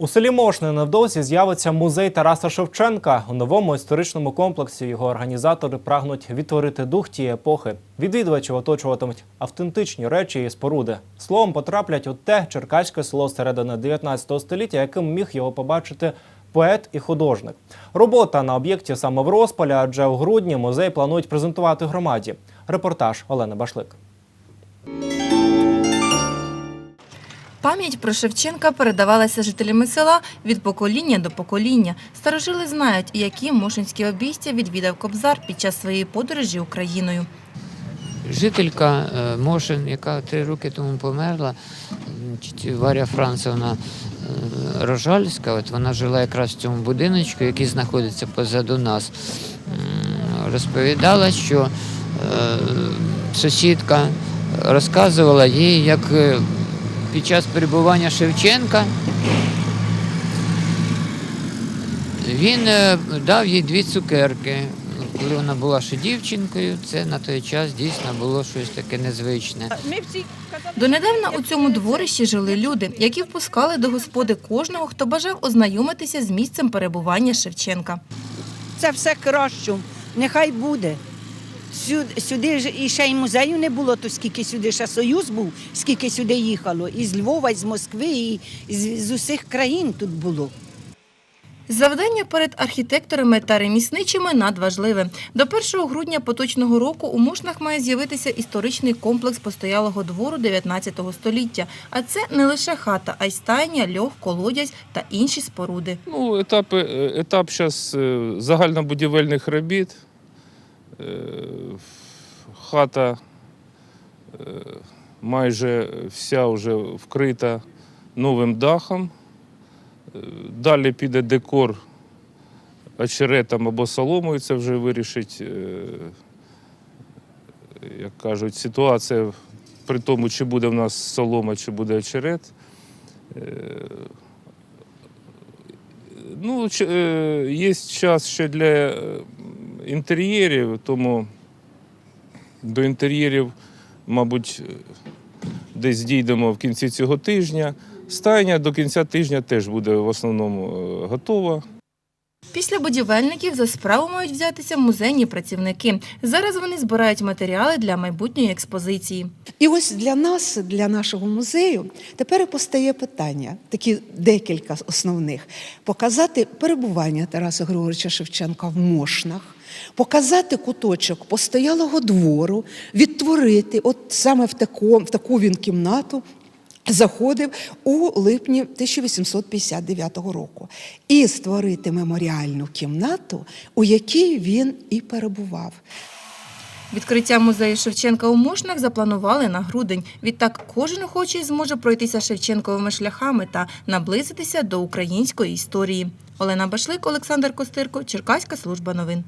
У селі Мошне невдовзі з'явиться музей Тараса Шевченка. У новому історичному комплексі його організатори прагнуть відтворити дух тієї епохи. Відвідувачів оточуватимуть автентичні речі і споруди. Словом, потраплять у те черкаське село середини 19 століття, яким міг його побачити поет і художник. Робота на об'єкті саме в розпалі, адже у грудні музей планують презентувати громаді. Репортаж Олени Башлик. Пам'ять про Шевченка передавалася жителями села від покоління до покоління. Старожили знають, які мошинські обійстя відвідав Кобзар під час своєї подорожі Україною. Жителька е, Мошин, яка три роки тому померла, Варя Францевна е, Рожальська, от вона жила якраз в цьому будиночку, який знаходиться позаду нас. Розповідала, що е, сусідка розказувала їй, як під час перебування Шевченка він е, дав їй дві цукерки. Коли вона була ще дівчинкою, це на той час дійсно було щось таке незвичне. Донедавна у цьому дворищі жили люди, які впускали до господи кожного, хто бажав ознайомитися з місцем перебування Шевченка. це все краще. Нехай буде. Сюди, сюди ж і ще й музею не було, то скільки сюди ще Союз був, скільки сюди їхало. І з Львова, і з Москви, і з, з усіх країн тут було. Завдання перед архітекторами та ремісничими надважливе. До 1 грудня поточного року у Мошнах має з'явитися історичний комплекс постоялого двору 19 століття. А це не лише хата, а й стайня, льох, колодязь та інші споруди. Ну, етап, е, етап зараз загальнобудівельних робіт. Е, Хата е, майже вся вже вкрита новим дахом. Е, Далі піде декор очеретом або соломою. Це вже вирішить, як кажуть, ситуація при тому, чи буде в нас солома, чи буде очерет. Ну, є час ще для інтер'єрів, тому до інтер'єрів, мабуть, десь дійдемо в кінці цього тижня. Стайня до кінця тижня теж буде в основному е, готова. Після будівельників за справу мають взятися музейні працівники. Зараз вони збирають матеріали для майбутньої експозиції. І ось для нас, для нашого музею, тепер постає питання, такі декілька основних: показати перебування Тараса Григоровича Шевченка в Мошнах, показати куточок постоялого двору, відтворити, от саме в таку, в таку він кімнату. Заходив у липні 1859 року і створити меморіальну кімнату, у якій він і перебував. Відкриття музею Шевченка у Мошнах запланували на грудень. Відтак кожен охочий зможе пройтися Шевченковими шляхами та наблизитися до української історії. Олена Башлик, Олександр Костирко, Черкаська служба новин.